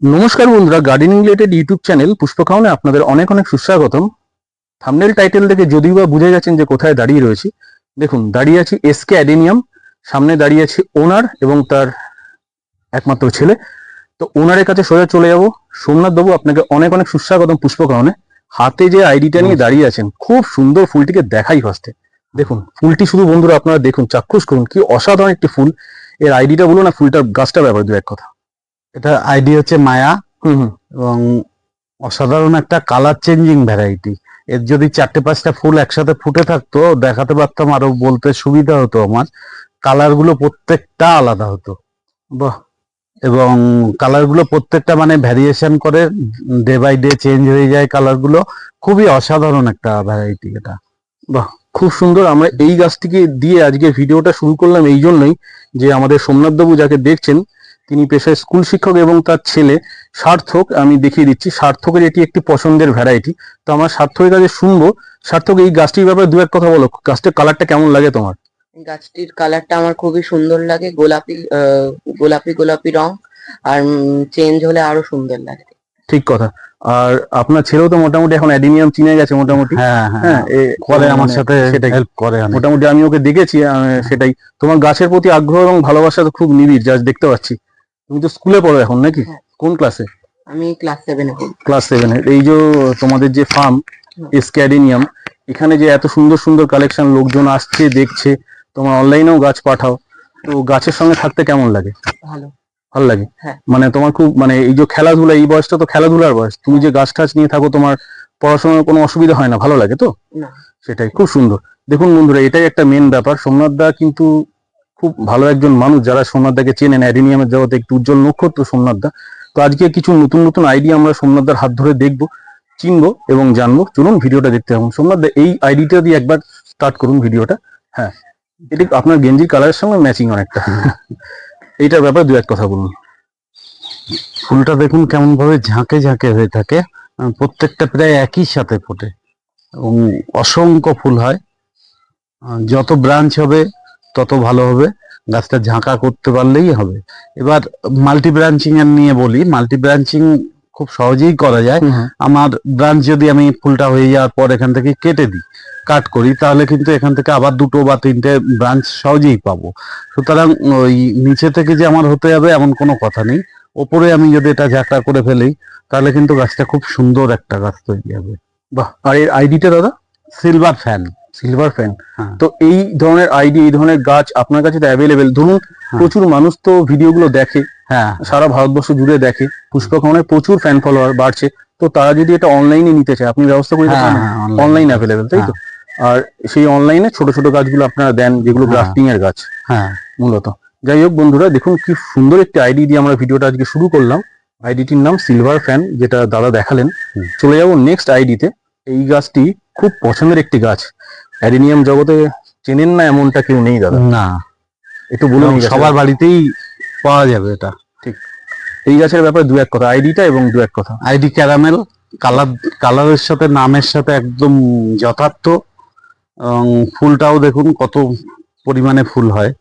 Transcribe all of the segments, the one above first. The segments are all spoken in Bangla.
নমস্কার বন্ধুরা গার্ডেনিং রিলেটেড ইউটিউব চ্যানেল পুষ্পকাহনে আপনাদের অনেক অনেক সুস্বাগতম। থামনেল টাইটেল দেখে যদিও বা বুঝে গেছেন যে কোথায় দাঁড়িয়ে রয়েছি, দেখুন, দাঁড়িয়ে আছি এসকে অ্যাডেনিয়াম সামনে দাঁড়িয়ে আছে ওনার এবং তার একমাত্র ছেলে। তো ওনারের কাছে সোজা চলে যাব। সোমনাথ বাবু, আপনাকে অনেক অনেক সুস্বাগতম পুষ্পকাহনে হাতে যে আইডিটা নিয়ে দাঁড়িয়ে আছেন, খুব সুন্দর ফুলটিকে দেখাই ফার্স্টে দেখুন, ফুলটি শুধু বন্ধুরা আপনারা দেখুন, চাক্ষুষ করুন, কি অসাধারণ একটি ফুল। এর আইডিটা বলুন না ফুলটার গাছটার ব্যাপারে দু এক কথা। এটা আইডি হচ্ছে মায়া এবং অসাধারণ একটা কালার চেঞ্জিং ভ্যারাইটি এর যদি চারটে পাঁচটা ফুল একসাথে ফুটে থাকতো দেখাতে পারতাম আরও বলতে সুবিধা হতো আমার। কালারগুলো প্রত্যেকটা আলাদা হতো। বাহ। এবং কালারগুলো প্রত্যেকটা মানে ভ্যারিয়েশন করে ডে বাই ডে চেঞ্জ হয়ে যায় কালারগুলো। খুবই অসাধারণ একটা ভ্যারাইটি এটা। খুব সুন্দর। আমরা এই গাছটিকে দিয়ে আজকে ভিডিওটা শুরু করলাম এই জন্যই যে আমাদের সোমনাথ বাবু যাকে দেখছেন তিনি পেশায় স্কুল শিক্ষক এবং তার ছেলে সার্থক আমি দেখিয়ে দিচ্ছি। সার্থকের এটি একটি পছন্দের ভ্যারাইটি তো আমার সার্থকের কাছে শুনব। সার্থক এই গাছটির ব্যাপারে দু এক কথা বলো। গাছটার কালারটা কেমন লাগে তোমার? গাছটির কালারটা আমার খুবই সুন্দর লাগে। গোলাপি আহ, গোলাপি গোলাপি রং। আর চেঞ্জ হলে আরও সুন্দর লাগে। ঠিক কথা। আর আপনার ছেলেও তো মোটামুটি এখন অ্যাডিনিয়াম চিনে গেছে মোটামুটি। হ্যাঁ হ্যাঁ হ্যাঁ। এ করে আমার মানে সাথে সেটাই। হেল্প করে মোটামুটি আমি ওকে দেখেছি আহ, সেটাই। তোমার গাছের প্রতি আগ্রহ এবং ভালোবাসা তো খুব নিবিড় যা দেখতে পাচ্ছি। তুমি তো স্কুলে পড়ো এখন নাকি? হ্যাঁ। কোন ক্লাসে আমি ক্লাস সেভেনে পড়ি। ক্লাস সেভেন এই যে তোমাদের যে ফার্ম হুম। এসক্যাডিনিয়াম এখানে যে এত সুন্দর সুন্দর কালেকশন লোকজন আসছে দেখছে তোমার অনলাইনেও গাছ পাঠাও। তো গাছের সঙ্গে থাকতে কেমন লাগে? ভালো। ভালো লাগে? হ্যাঁ। মানে তোমার খুব মানে এই যে খেলাধুলা এই বয়সটা তো খেলাধুলার বয়স। তুমি যে গাছ টাছ নিয়ে থাকো তোমার পড়াশোনার কোনো অসুবিধা হয় না ভালো লাগে তো? না। সেটাই খুব সুন্দর। দেখুন বন্ধুরা এটাই একটা মেন ব্যাপার। সোমনাথ দা কিন্তু খুব ভালো একজন মানুষ যারা সোমনাথ দাকে চেনেন, অ্যাডিনিয়ামের জগতে একটু উজ্জ্বল নক্ষত্র সোমনাথ দা তো আজকে কিছু নতুন নতুন আইডিয়া আমরা সোমনাথ দার হাত ধরে দেখব, চিনবো এবং জানব। চলুন ভিডিওটা দেখতে হবে সোমনাথ দা এই আইডিটা দিয়ে একবার স্টার্ট করুন ভিডিওটা। হ্যাঁ এটি আপনার গেঞ্জির কালারের সঙ্গে ম্যাচিং অনেকটা। এইটার ব্যাপারে দু এক কথা বলুন। ফুলটা দেখুন কেমন ভাবে ঝাঁকে ঝাঁকে হয়ে থাকে। প্রত্যেকটা প্রায় একই সাথে ফোটে। এবং অসংখ্য ফুল হয়। যত ব্রাঞ্চ হবে তত ভালো হবে গাছটা ঝাঁকা করতে পারলেই হবে। এবার মাল্টি ব্রাঞ্চিং এর নিয়ে বলি মাল্টি ব্রাঞ্চিং খুব সহজেই করা যায়। আমার ব্রাঞ্চ যদি আমি ফুলটা হয়ে যাওয়ার পর এখান থেকে কেটে দিই কাট করি তাহলে কিন্তু এখান থেকে আবার দুটো বা তিনটে ব্রাঞ্চ সহজেই পাবো। সুতরাং ওই নিচে থেকে যে আমার হতে হবে এমন কোনো কথা নেই। ওপরে আমি যদি এটা ঝাঁকড়া করে ফেলি তাহলে কিন্তু গাছটা খুব সুন্দর একটা গাছ তৈরি হবে। বাহ আর এর আইডিটা দাদা? সিলভার ফ্যান সিলভার ফ্যান হ্যাঁ। তো এই ধরনের আইডি এই ধরনের গাছ আপনার কাছে তো অ্যাভেলেবেল ধরুন প্রচুর মানুষ তো ভিডিওগুলো দেখে হ্যাঁ। সারা ভারতবর্ষ জুড়ে দেখে। পুষ্পকমনের প্রচুর ফ্যান ফলোয়ার বাড়ছে। তো তারা যদি এটা অনলাইনে নিতে চায় আপনি ব্যবস্থা করে হ্যাঁ, হ্যাঁ। অনলাইন অ্যাভেলেবেল তাই তো? আর সেই অনলাইনে ছোট ছোট গাছগুলো আপনারা দেন যেগুলো হ্যাঁ। গ্রাফটিং এর গাছ হ্যাঁ। মূলত। যাই হোক বন্ধুরা দেখুন কি সুন্দর একটি আইডি দিয়ে আমরা ভিডিওটা আজকে শুরু করলাম। আইডিটির নাম সিলভার ফ্যান যেটা দাদা দেখালেন। চলে যাব নেক্সট আইডিতে এই গাছটি খুব পছন্দের একটি গাছ। অ্যাডিনিয়াম জগতে চেনেন না এমনটা কেউ নেই দাদা? না। একটু বলুন সবার বাড়িতেই পাওয়া যাবে এটা। ঠিক। এই গাছের ব্যাপারে দু এক কথা আইডিটা এবং দু এক কথা। আইডি ক্যারামেল কালার কালারের সাথে নামের সাথে একদম যথার্থ। এবং ফুলটাও দেখুন কত পরিমাণে ফুল হয়।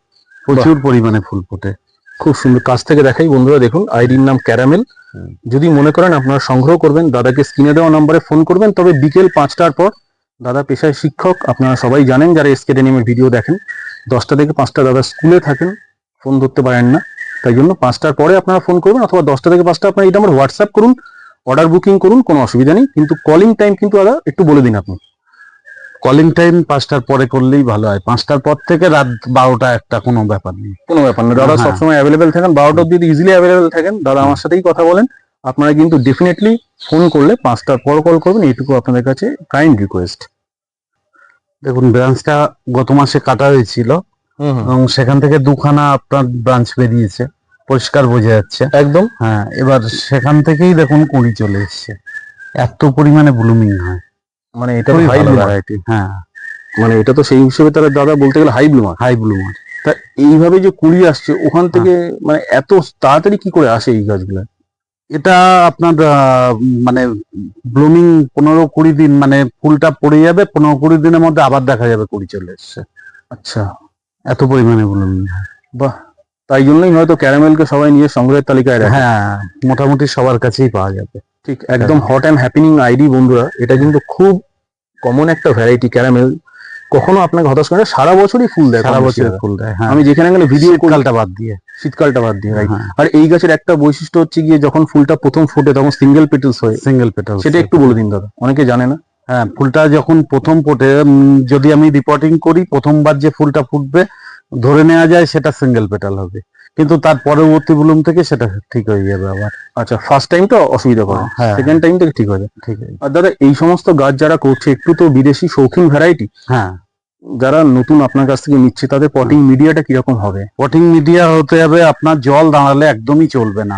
প্রচুর পরিমাণে ফুল ফোটে। খুব সুন্দর। কাছ থেকে দেখাই বন্ধুরা দেখুন আইডির নাম ক্যারামেল। যদি মনে করেন আপনারা সংগ্রহ করবেন দাদাকে স্ক্রিনে দেওয়া নম্বরে ফোন করবেন তবে বিকেল পাঁচটার পর দাদা পেশায় শিক্ষক আপনারা সবাই জানেন যারা এসকেডেনিয়ামের ভিডিও দেখেন দশটা থেকে পাঁচটা দাদা স্কুলে থাকেন ফোন ধরতে পারেন না। তাই জন্য পাঁচটার পরে আপনারা ফোন করবেন অথবা দশটা থেকে পাঁচটা আপনার এই নাম্বার হোয়াটসঅ্যাপ করুন অর্ডার বুকিং করুন কোনো অসুবিধা নেই। কিন্তু কলিং টাইম কিন্তু দাদা একটু বলে দিন আপনি। কলিং টাইম পাঁচটার পরে করলেই ভালো হয়। পাঁচটার পর থেকে রাত বারোটা একটা কোনো ব্যাপার নেই। কোনো ব্যাপার না দাদা হ্যাঁ। সবসময় অ্যাভেলেবেল থাকেন। বারোটা অব্দি ইজিলি অ্যাভেলেবেল থাকেন দাদা আমার সাথেই কথা বলেন। আপনারা কিন্তু ডেফিনেটলি ফোন করলে পাঁচটার পর কল করবেন এইটুকু আপনাদের কাছে কাইন্ড রিকোয়েস্ট দেখুন ব্রাঞ্চটা গত মাসে কাটা হয়েছিল এবং সেখান থেকে দুখানা আপনার ব্রাঞ্চ বেরিয়েছে পরিষ্কার বোঝা যাচ্ছে। একদম। হ্যাঁ এবার সেখান থেকেই দেখুন কুড়ি চলে এসছে। এত পরিমাণে ব্লুমিং হয়। মানে এটা হাই ভ্যারাইটি হ্যাঁ। মানে এটা তো সেই হিসেবে তারা দাদা বলতে গেলে হাই ব্লুমার হাই ব্লুমার তা এইভাবে যে কুড়ি আসছে ওখান থেকে মানে এত তাড়াতাড়ি কি করে আসে এই গাছগুলো? এটা আপনার মানে ব্লুমিং পনেরো কুড়ি দিন মানে ফুলটা পড়ে যাবে পনেরো কুড়ি দিনের মধ্যে আবার দেখা যাবে কুড়ি চলে এসছে আচ্ছা এত পরিমাণে ব্লুমিং বাহ তাই জন্যই হয়তো ক্যারামেলকে সবাই নিয়ে সংগ্রহের তালিকায় রাখে। হ্যাঁ মোটামুটি সবার কাছেই পাওয়া যাবে। ঠিক একদম হট অ্যান্ড হ্যাপিনিং আইডি বন্ধুরা এটা কিন্তু খুব কমন একটা ভ্যারাইটি ক্যারামেল কখনো আপনাকে হতাশ করে সারা বছরই ফুল দেয় সারা কম বেশি বছর ফুল দেয় হ্যাঁ। আমি যেখানে গেলে ভিডিও শীতকালটা বাদ দিয়ে। শীতকালটা বাদ দিয়ে right? হ্যাঁ। আর এই গাছের একটা বৈশিষ্ট্য হচ্ছে গিয়ে যখন ফুলটা প্রথম ফোটে তখন সিঙ্গেল পেটেলস হয়। সিঙ্গেল পেটাল সেটা একটু বলে দিন দাদা অনেকে জানে না। হ্যাঁ ফুলটা যখন প্রথম ফোটে যদি আমি রিপোর্টিং করি প্রথমবার যে ফুলটা ফুটবে ধরে নেওয়া যায় সেটা সিঙ্গেল পেটাল হবে। কিন্তু তার পরবর্তী বুলুম থেকে সেটা ঠিক হয়ে যাবে আবার। আচ্ছা ফার্স্ট টাইমটা অসুবিধা করে সেকেন্ড টাইম থেকে ঠিক হয়ে যায় ঠিক আছে আর দাদা এই সমস্ত গাছ যারা করছে একটু তো বিদেশি শৌখিন ভ্যারাইটি হ্যাঁ। যারা নতুন আপনার কাছ থেকে নিচ্ছে তাদের পটিং মিডিয়াটা কীরকম হবে? পটিং মিডিয়া হতে হবে আপনার জল দাঁড়ালে একদমই চলবে না।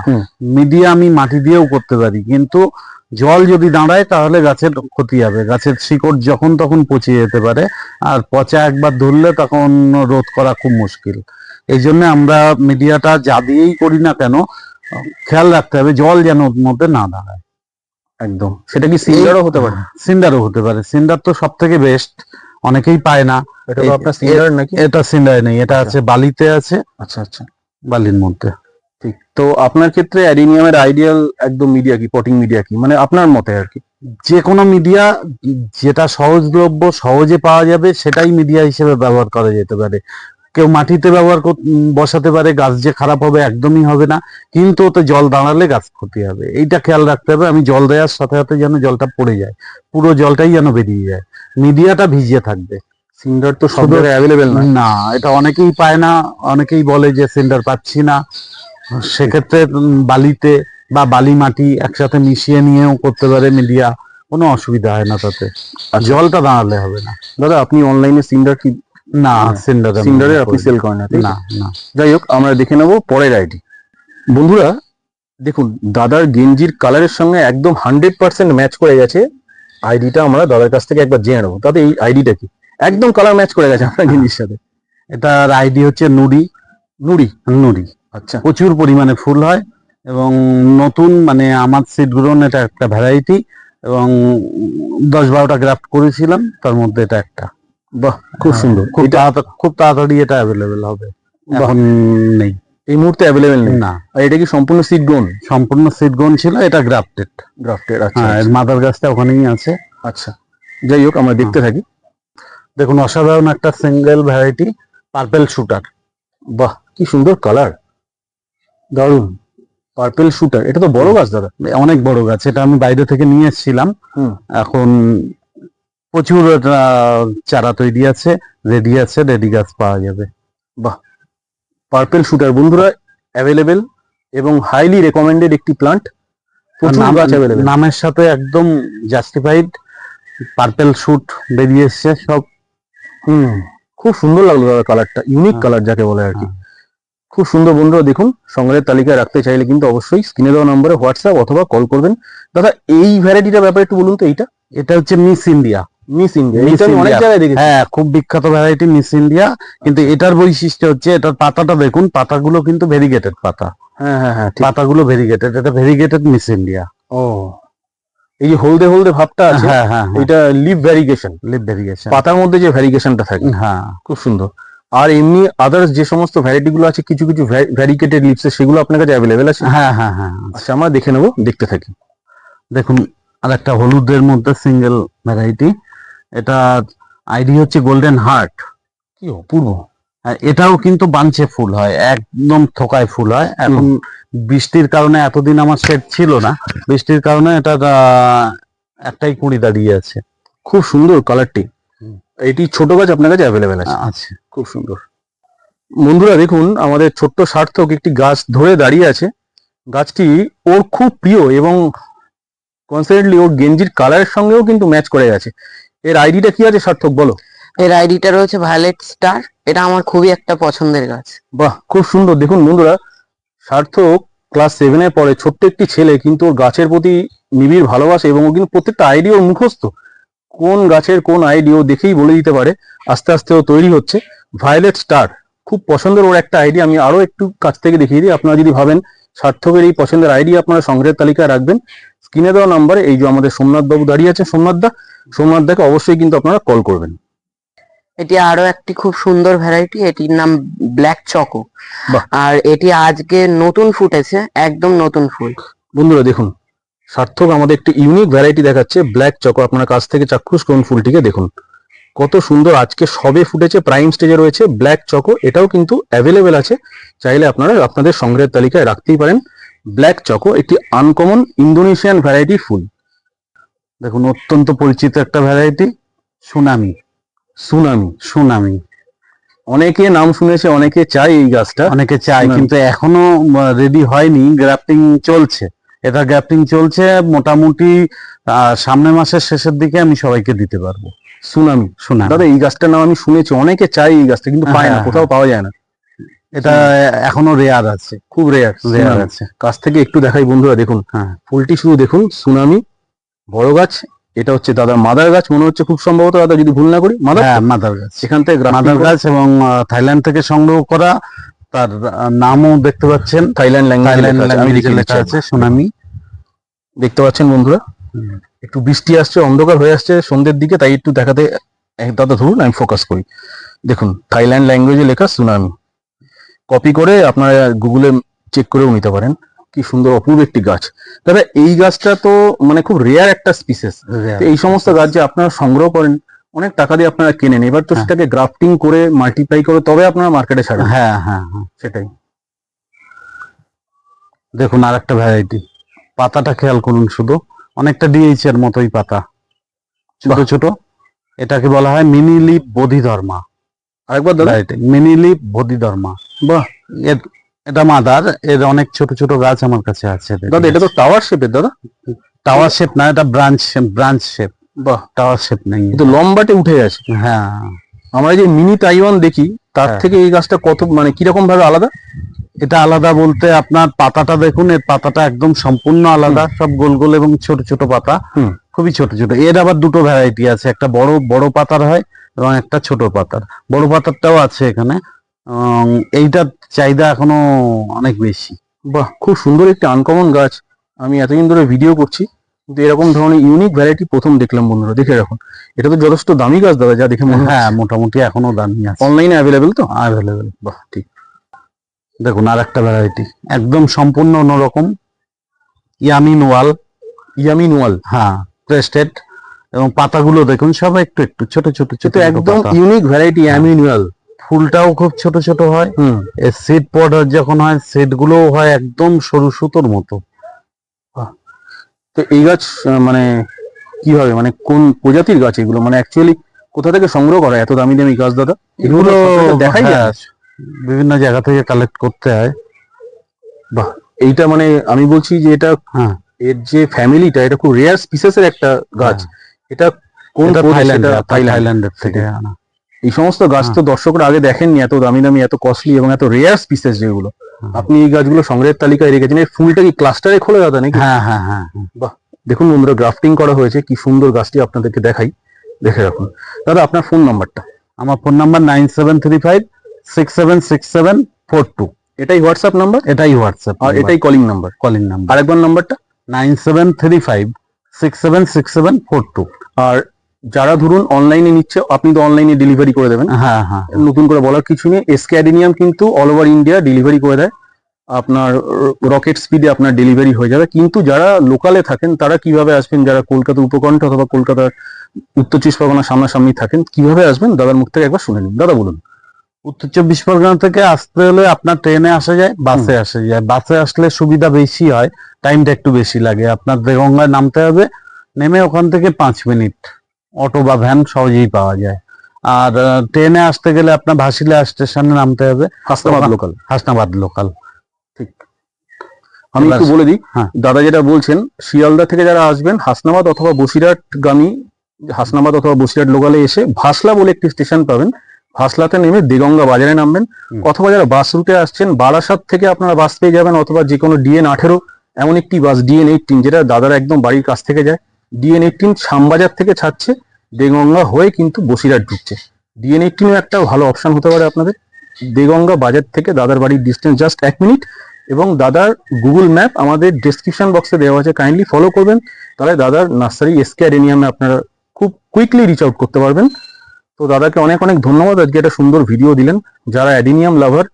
মিডিয়া আমি মাটি দিয়েও করতে পারি কিন্তু জল যদি দাঁড়ায় তাহলে গাছের ক্ষতি হবে। গাছের শিকড় যখন তখন পচে যেতে পারে আর পচা একবার ধরলে তখন রোধ করা খুব মুশকিল। এই জন্য আমরা মিডিয়াটা যা দিয়েই করি না কেন খেয়াল রাখতে হবে জল যেন ওর মধ্যে না দাঁড়ায়। একদম। সেটা কি সিন্ডারও হতে পারে? সিন্ডারও হতে পারে। সিন্ডার তো সব থেকে বেস্ট অনেকেই পায় না। এটা তো আপনার সিন্ডার নাকি? এটা সিন্ডারে নেই এটা আছে বালিতে আছে। আচ্ছা আচ্ছা। বালির মধ্যে। ঠিক। তো আপনার ক্ষেত্রে অ্যাডিনিয়ামের আইডিয়াল একদম মিডিয়া কি পটিং মিডিয়া কি? মানে আপনার মতে আর কি। যে কোনো মিডিয়া যেটা সহজলভ্য সহজে পাওয়া যাবে সেটাই মিডিয়া হিসেবে ব্যবহার করা যেতে পারে। কেউ মাটিতে ব্যবহার বসাতে পারে গাছ যে খারাপ হবে একদমই হবে না কিন্তু ওতে জল দাঁড়ালে গাছ ক্ষতি হবে। এইটা খেয়াল রাখতে হবে আমি জল দেওয়ার সাথে সাথে যেন জলটা পড়ে যায়। পুরো জলটাই যেন বেরিয়ে যায়। মিডিয়াটা ভিজিয়ে থাকবে। সিন্ডার তো সব জায়গায় অ্যাভেলেবেল না। না এটা অনেকেই পায় না অনেকেই বলে যে সিন্ডার পাচ্ছি না। সেক্ষেত্রে বালিতে বা বালি মাটি একসাথে মিশিয়ে নিয়েও করতে পারে মিডিয়া কোনো অসুবিধা হয় না তাতে। জলটা দাঁড়ালে হবে না। দাদা আপনি অনলাইনে সিন্ডার কি না সেন্টারে সিন্ডারে আপনি সেল করেন না না না। যাই হোক আমরা দেখে নেব পরের আইডি বন্ধুরা দেখুন দাদার গেঞ্জির কালারের সঙ্গে একদম হান্ড্রেড পার্সেন্ট ম্যাচ করে গেছে। আইডিটা আমরা দাদার কাছ থেকে একবার জেনে নেব। তাতে এই আইডিটা কি? একদম কালার ম্যাচ করে গেছে আপনার জিনিস সাথে। এটার আইডি হচ্ছে নুড়ি। নুড়ি? নুড়ি। আচ্ছা। প্রচুর পরিমাণে ফুল হয় এবং নতুন মানে আমার সিড গ্রোন এটা একটা ভ্যারাইটি এবং দশ বারোটা গ্রাফট করেছিলাম তার মধ্যে এটা একটা। বাহ খুব সুন্দর। খুব তাড়াতাড়ি খুব তাড়াতাড়ি এটা অ্যাভেলেবেল হবে। এখন নেই। এই মুহূর্তে অ্যাভেলেবেল নেই। না। আর এটা কি সম্পূর্ণ সিড গ্রোন সম্পূর্ণ সিড গ্রোন ছিল এটা গ্রাফটেড গ্রাফটেড আচ্ছা হ্যাঁ এর মাদার গাছটা ওখানেই আছে। আচ্ছা যাই হোক আমরা দেখতে থাকি। দেখুন অসাধারণ একটা সিঙ্গেল ভ্যারাইটি পার্পেল শুটার বাহ কি সুন্দর কালার দারুণ পার্পেল শুটার এটা তো বড় গাছ দাদা। অনেক বড় গাছ এটা আমি বাইরে থেকে নিয়ে এসেছিলাম। এখন প্রচুর চারা তৈরি আছে রেডি আছে রেডি গাছ পাওয়া যাবে। পার্পেল শুটার বন্ধুরা অ্যাভেলেবেল এবং হাইলি রেকমেন্ডেড একটি প্লান্ট প্রচুর গাছ অ্যাভেলেবেল নামের সাথে একদম জাস্টিফাইড পার্পেল শুট বেরিয়ে এসছে সব। হুম খুব সুন্দর লাগল দাদা কালারটা ইউনিক। কালার যাকে বলে আর কি। হ্যাঁ। খুব সুন্দর বন্ধুরা দেখুন সংগ্রহের তালিকায় রাখতে চাইলে কিন্তু অবশ্যই স্ক্রিনে দেওয়া নম্বরে হোয়াটসঅ্যাপ অথবা কল করবেন। দাদা এই ভ্যারাইটিটার ব্যাপারে একটু বলুন তো এইটা? এটা হচ্ছে miss India. Miss India Miss এটা আমি অনেক India। জায়গায় দেখেছি। হ্যাঁ খুব বিখ্যাত ভ্যারাইটি মিস ইন্ডিয়া। কিন্তু এটার বৈশিষ্ট্য হচ্ছে এটার পাতাটা দেখুন পাতাগুলো কিন্তু ভেরিগেটেড পাতা। হ্যাঁ হ্যাঁ হ্যাঁ পাতাগুলো ভেরিগেটেড এটা ভেরিগেটেড মিস ইন্ডিয়া। ও এই যে হলদে হলদে ভাবটা আছে হ্যাঁ হ্যাঁ এটা লিভ ভ্যারিগেশন পাতার মধ্যে যে ভ্যারিগেশনটা থাকে হ্যাঁ। খুব সুন্দর। আর এমনি আদার্স যে সমস্ত ভ্যারাইটি গুলো আছে কিছু কিছু ভ্যারিকেটেড লিপস সেগুলো আপনার কাছে অ্যাভেলেবেল আছে? হ্যাঁ হ্যাঁ হ্যাঁ। আচ্ছা আমরা দেখে নেব দেখতে থাকি। দেখুন আর একটা হলুদের মধ্যে সিঙ্গেল ভ্যারাইটি এটা আইডি হচ্ছে গোল্ডেন হার্ট কি অপূর্ব। এটাও কিন্তু বাঞ্চে ফুল হয় একদম থোকায় ফুল হয়। এখন বৃষ্টির কারণে এতদিন আমার সেট ছিল না বৃষ্টির কারণে এটা একটাই কুড়ি দাঁড়িয়ে আছে। খুব সুন্দর কালারটি এটি ছোট গাছ আপনার কাছে অ্যাভেলেবেল আছে? আছে। খুব সুন্দর। বন্ধুরা দেখুন আমাদের ছোট্ট সার্থক একটি গাছ ধরে দাঁড়িয়ে আছে। গাছটি ওর খুব প্রিয় এবং কনসেন্টলি ওর গেঞ্জির কালারের সঙ্গেও কিন্তু ম্যাচ করে গেছে। এর আইডিটা কি আছে সার্থক বলো? এর আইডিটা রয়েছে ভায়োলেট স্টার এটা আমার খুবই একটা পছন্দের গাছ। বাহ খুব সুন্দর। দেখুন বন্ধুরা সার্থক ক্লাস সেভেনে পড়ে ছোট্ট একটি ছেলে কিন্তু ওর গাছের প্রতি নিবিড় ভালোবাসে এবং ও কিন্তু প্রত্যেকটা আইডি ওর মুখস্থ। কোন গাছের কোন আইডি ও দেখেই বলে দিতে পারে। আস্তে আস্তে ও তৈরি হচ্ছে ভায়োলেট স্টার খুব পছন্দের ওর একটা আইডি আমি আরও একটু কাছ থেকে দেখিয়ে দিই। আপনারা যদি ভাবেন সার্থকের এই পছন্দের আইডি আপনারা সংগ্রহের তালিকায় রাখবেন। স্ক্রিনে দেওয়া নাম্বারে এই যে আমাদের সোমনাথ বাবু দাঁড়িয়ে আছেন। সোমনাথ দা সোমনাথ দাকে অবশ্যই কিন্তু আপনারা কল করবেন। এটি আরও একটি খুব সুন্দর ভ্যারাইটি এটির নাম ব্ল্যাক চকো। আর এটি আজকে নতুন ফুটেছে একদম নতুন ফুল। বন্ধুরা দেখুন সার্থক আমাদের একটি ইউনিক ভ্যারাইটি দেখাচ্ছে ব্ল্যাক চকো আপনার কাছ থেকে চাক্ষুষ করুন ফুলটিকে দেখুন। কত সুন্দর আজকে সবে ফুটেছে প্রাইম স্টেজে রয়েছে ব্ল্যাক চকো এটাও কিন্তু অ্যাভেলেবেল আছে। চাইলে আপনারা আপনাদের সংগ্রহের তালিকায় রাখতেই পারেন। ব্ল্যাক চকো একটি আনকমন ইন্দোনেশিয়ান ভ্যারাইটি ফুল। দেখুন অত্যন্ত পরিচিত একটা ভ্যারাইটি সুনামি। সুনামি। সুনামি। অনেকে নাম শুনেছে অনেকে চায় এই গাছটা। অনেকে সুনামি। কিন্তু এখনও রেডি হয়নি গ্রাফটিং চলছে। এটা গ্রাফটিং চলছে মোটামুটি আহ, সামনের মাসের শেষের দিকে আমি সবাইকে দিতে পারব। সুনামি। সুনামি। দাদা এই গাছটার নাম আমি শুনেছি অনেকে চাই এই গাছটা কিন্তু পায় না হ্যাঁ, কোথাও পাওয়া যায় না। এটা এখনও রেয়ার আছে। খুব রেয়ার রেয়ার আছে। কাছ থেকে একটু দেখাই বন্ধুরা দেখুন। হ্যাঁ। ফুলটি শুধু দেখুন সুনামি। বড় গাছ এটা হচ্ছে দাদা মাদার গাছ মনে হচ্ছে খুব সম্ভবত দাদা যদি ভুল না করি মাদার হ্যাঁ মাদার গাছ। সেখান থেকে মাদার গাছ এবং থাইল্যান্ড থেকে সংগ্রহ করা তার নামও দেখতে পাচ্ছেন। থাইল্যান্ড ল্যাঙ্গুয়েজ লিখে আছে সুনামি। দেখতে পাচ্ছেন বন্ধুরা? একটু বৃষ্টি আসছে অন্ধকার হয়ে আসছে সন্ধ্যের দিকে তাই একটু দেখাতে দাদা ধরুন আমি ফোকাস করি। দেখুন থাইল্যান্ড ল্যাঙ্গুয়েজে লেখা সুনামি। কপি করে আপনারা গুগলে চেক করেও নিতে পারেন। কি সুন্দর অপূর্ব একটি গাছ। দাদা এই গাছটা তো মানে খুব রেয়ার একটা স্পিসেস এই সমস্ত গাছ যে আপনারা সংগ্রহ করেন অনেক টাকা দিয়ে আপনারা কেনেন। এবার তো হ্যাঁ। সেটাকে গ্রাফটিং করে মাল্টিপ্লাই করে তবে আপনারা মার্কেটে ছাড়েন হ্যাঁ হ্যাঁ হ্যাঁ। সেটাই। দেখুন আর একটা ভ্যারাইটি পাতাটা খেয়াল করুন শুধু। অনেকটা ডিএইচ এর মতোই পাতা। ছোট ছোট। এটাকে বলা হয় মিনি লিপ বোধিধর্মা। আরেকবার দাদা। Mini lip Bodhidharma. বাহ। এর এটা মাদার এর অনেক ছোট ছোট গাছ আমার কাছে আছে দাদা এটা তো টাওয়ার শেপের দাদা। টাওয়ার শেপ না এটা ব্রাঞ্চ ব্রাঞ্চ শেপ বাহ। টাওয়ার শেপ নেই কিন্তু লম্বাটে উঠে গেছে। হ্যাঁ। আমরা যে মিনি তাইওয়ান দেখি তার হ্যাঁ। থেকে এই গাছটা কত মানে কীরকম ভাবে আলাদা? এটা আলাদা বলতে আপনার পাতাটা দেখুন এর পাতাটা একদম সম্পূর্ণ আলাদা সব গোল গোল এবং ছোট ছোট পাতা। খুবই ছোট ছোট। এর আবার দুটো ভ্যারাইটি আছে একটা বড় বড় পাতার হয় এবং একটা ছোট পাতার। বড় পাতারটাও আছে এখানে। এইটার চাহিদা এখনও অনেক বেশি। বাহ খুব সুন্দর একটি আনকমন গাছ। আমি এতদিন ধরে ভিডিও করছি কিন্তু এরকম ধরনের ইউনিক ভ্যারাইটি প্রথম দেখলাম বন্ধুরা দেখে রাখুন। এটা তো যথেষ্ট দামি গাছ দাদা যা দেখে মনে হয় হ্যাঁ মোটামুটি এখনও দামি আছে। অনলাইনে অ্যাভেলেবেল তো? অ্যাভেলেবেল বাহ ঠিক। দেখুন আর একটা ভ্যারাইটি একদম সম্পূর্ণ অন্যরকম। ইয়ামিন ওয়াল ইয়ামিন ওয়াল হ্যাঁ। ক্রেস্টেড এবং পাতাগুলো দেখুন সব একটু একটু ছোট ছোট ছোট একদম ইউনিক ভ্যারাইটি ইয়ামিন ওয়াল ফুলটাও খুব ছোট ছোট হয়। হুম। এর সিড পড যখন হয় সিড গুলোও হয় একদম সরু সুতোর মতো। তো এই গাছ মানে কীভাবে মানে কোন প্রজাতির গাছ এগুলো? মানে অ্যাকচুয়ালি কোথা থেকে সংগ্রহ করা এত দামি দামি গাছ দাদা? এগুলো দেখাই হ্যাঁ, বিভিন্ন জায়গা থেকে কালেক্ট করতে হয়। বাহ। এইটা মানে আমি বলছি যে এটা হ্যাঁ। এর যে ফ্যামিলিটা এটা খুব রেয়ার স্পিসেস এর একটা গাছ। এটা কোন এটা প্রদেশ? থাইল্যান্ড থাইল্যান্ডের থেকে আনা। এই সমস্ত গাছ তো দর্শকরা আগে দেখেননি এত দামি দামি এত কস্টলি এবং এত রেয়ার স্পিসেস যেগুলো। আপনি এই গাছগুলো সংগ্রহের তালিকায় রেখেছেন এই ফুলটা কি ক্লাস্টারে খোলা দাদা নাকি? হ্যাঁ হ্যাঁ হ্যাঁ হ্যাঁ। দেখুন বন্ধুরা গ্রাফটিং করা হয়েছে কি সুন্দর গাছটি আপনাদেরকে দেখাই দেখে রাখুন। দাদা আপনার ফোন নাম্বারটা আমার phone number nine seven three five six seven six seven four two এটাই হোয়াটসঅ্যাপ নাম্বার এটাই হোয়াটসঅ্যাপ আর এটাই কলিং নাম্বার কলিং নাম্বার আরেকবার নাম্বারটা nine seven three five six seven six seven four two আর যারা ধরুন অনলাইনে নিচ্ছে আপনি তো অনলাইনে ডেলিভারি করে দেবেন। হ্যাঁ হ্যাঁ। নতুন করে বলার কিছু নেই। এসকে অ্যাডেনিয়াম কিন্তু অল ওভার ইন্ডিয়া ডেলিভারি করে দেয়। আপনার রকেট স্পিডে আপনার ডেলিভারি হয়ে যাবে। কিন্তু যারা লোকালে থাকেন তারা কীভাবে আসবেন? যারা কলকাতা উপকণ্ঠ অথবা কলকাতার উত্তর চব্বিশ পরগনা সামনাসামনি থাকেন কীভাবে আসবেন? দাদার মুখ থেকে একবার শুনে নিন। দাদা বলুন। উত্তর চব্বিশ পরগনা থেকে আসতে হলে আপনার ট্রেনে আসা যায় বাসে আসা যায়। বাসে আসলে সুবিধা বেশি হয় টাইমটা একটু বেশি লাগে। আপনার দেগঙ্গায় নামতে হবে নেমে ওখান থেকে পাঁচ মিনিট। অটো বা ভ্যান সহজেই পাওয়া যায়। আর ট্রেনে আসতে গেলে আপনার ভাসিলা স্টেশনে নামতে হবে। হাসনাবাদ লোকাল হাসনাবাদ লোকাল আমি একটু বলে দিই হ্যাঁ। দাদা যেটা বলছেন শিয়ালদা থেকে যারা আসবেন হাসনাবাদ অথবা বসিরহাট গামী হাসনাবাদ অথবা বসিরহাট লোকালে এসে ভাসলা বলে একটি স্টেশন পাবেন। ভাসলাতে নেমে দেগঙ্গা বাজারে নামবেন। অথবা যারা বাস রুটে আসছেন বারাসাত থেকে আপনারা বাস পেয়ে যাবেন অথবা যে কোনো ডিএন আঠেরো এমন একটি বাস ডিএন এইটিন যেটা দাদার একদম বাড়ির কাছ থেকে যায়। ডিএন এইটিন শ্যামবাজার থেকে ছাড়ছে, দেগঙ্গা হয়ে কিন্তু বসিরহাট ঢুকছে। ডিএন এইটিনও একটা ভালো অপশন হতে পারে আপনাদের। দেগঙ্গা বাজার থেকে দাদার বাড়ির ডিস্টেন্স জাস্ট এক মিনিট এবং দাদার গুগল ম্যাপ আমাদের ডেসক্রিপশন বক্সে দেওয়া আছে। কাইন্ডলি ফলো করবেন। তাহলে দাদার নার্সারি এসকে অ্যাডেনিয়ামে আপনারা খুব কুইকলি রিচ আউট করতে পারবেন। তো দাদাকে অনেক অনেক ধন্যবাদ। আজকে একটা সুন্দর ভিডিও দিলেন। যারা অ্যাডিনিয়াম লাভার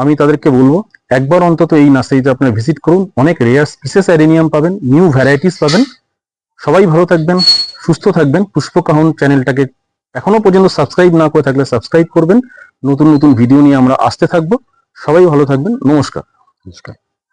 আমি তাদেরকে বলব, একবার অন্তত এই নার্সারিতে আপনারা ভিজিট করুন। অনেক রেয়ার স্পিসেস অ্যাডিনিয়াম পাবেন নিউ ভ্যারাইটিস পাবেন। সবাই ভালো থাকবেন, সুস্থ থাকবেন। পুষ্পকাহন চ্যানেলটাকে এখনও পর্যন্ত সাবস্ক্রাইব না করে থাকলে সাবস্ক্রাইব করবেন। নতুন নতুন ভিডিও নিয়ে আমরা আসতে থাকব। সবাই ভালো থাকবেন। নমস্কার। নমস্কার।